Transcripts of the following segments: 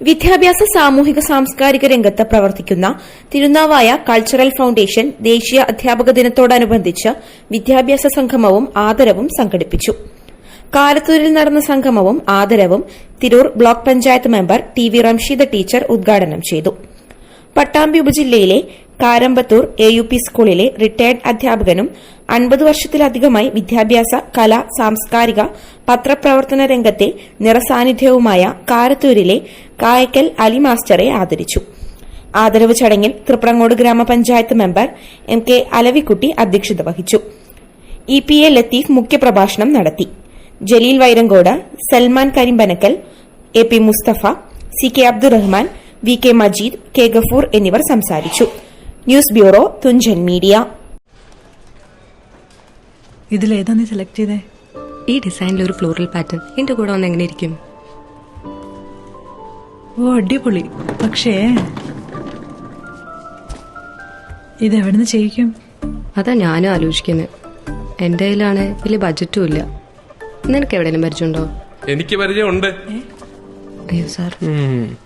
വിദ്യാഭ്യാസ സാമൂഹിക സാംസ്കാരിക രംഗത്ത് പ്രവർത്തിക്കുന്ന തിരുനാവായ കൾച്ചറൽ ഫൌണ്ടേഷൻ ദേശീയ അധ്യാപക ദിനത്തോടനുബന്ധിച്ച് വിദ്യാഭ്യാസ സംഗമവും ആദരവും സംഘടിപ്പിച്ചു. കാലത്തൂരിൽ നടന്ന സംഗമവും ആദരവും Tirur block panchayat member T V Ramsheeda teacher ഉദ്ഘാടനം ചെയ്തു. പട്ടാമ്പി ഉപജില്ലയിലെ കാരമ്പത്തൂർ എ യു പി സ്കൂളിലെ റിട്ടയർഡ് അധ്യാപകനും അൻപത് വർഷത്തിലധികമായി വിദ്യാഭ്യാസ കല സാംസ്കാരിക പത്രപ്രവർത്തന രംഗത്തെ നിറസാന്നിധ്യവുമായ കാരത്തൂരിലെ കായക്കൽ അലി മാസ്റ്ററെ ആദരിച്ചു. ആദരവ് ചടങ്ങിൽ തൃപ്രങ്ങോട് ഗ്രാമപഞ്ചായത്ത് മെമ്പർ എം കെ അലവിക്കുട്ടി അധ്യക്ഷത വഹിച്ചു. ഇ പി എ ലത്തീഫ് മുഖ്യപ്രഭാഷണം നടത്തി. Jaleel Vairankode Salman Karimbanakkal A P Musthafa C K Abdurahman V K Majeed K Gafoor എന്നിവർ സംസാരിച്ചു. News bureau Thunchan media. ഇതിലേതാ നീ സെലക്ട് ചെയ്തേ? ഈ ഡിസൈനിൽ ഒരു ഫ്ലോറൽ പാറ്റേൺ എന്റെ കൂടെ ഒന്ന് എങ്ങനെ ഇരിക്കും? ഓ അടിപൊളി. പക്ഷേ ഇതെവിടുന്ന് ചെയ്യിക്കും? അതാ ഞാനും ആലോചിക്കുന്നത് എന്റെ കയ്യിലാണ് വലിയ ബഡ്ജറ്റും ഇല്ല. നിനക്ക് എവിടെയെങ്കിലും പരിചയമുണ്ടോ? എനിക്ക് പരിചയമുണ്ട്. അയ്യോ സാർ ഉം.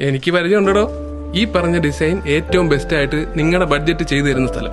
എനിക്ക് പരിചയമുണ്ടോ ഈ പറഞ്ഞ ഡിസൈൻ ഏറ്റവും ബെസ്റ്റ് ആയിട്ട് നിങ്ങളുടെ ബഡ്ജറ്റ് ചെയ്തു തരുന്ന സ്ഥലം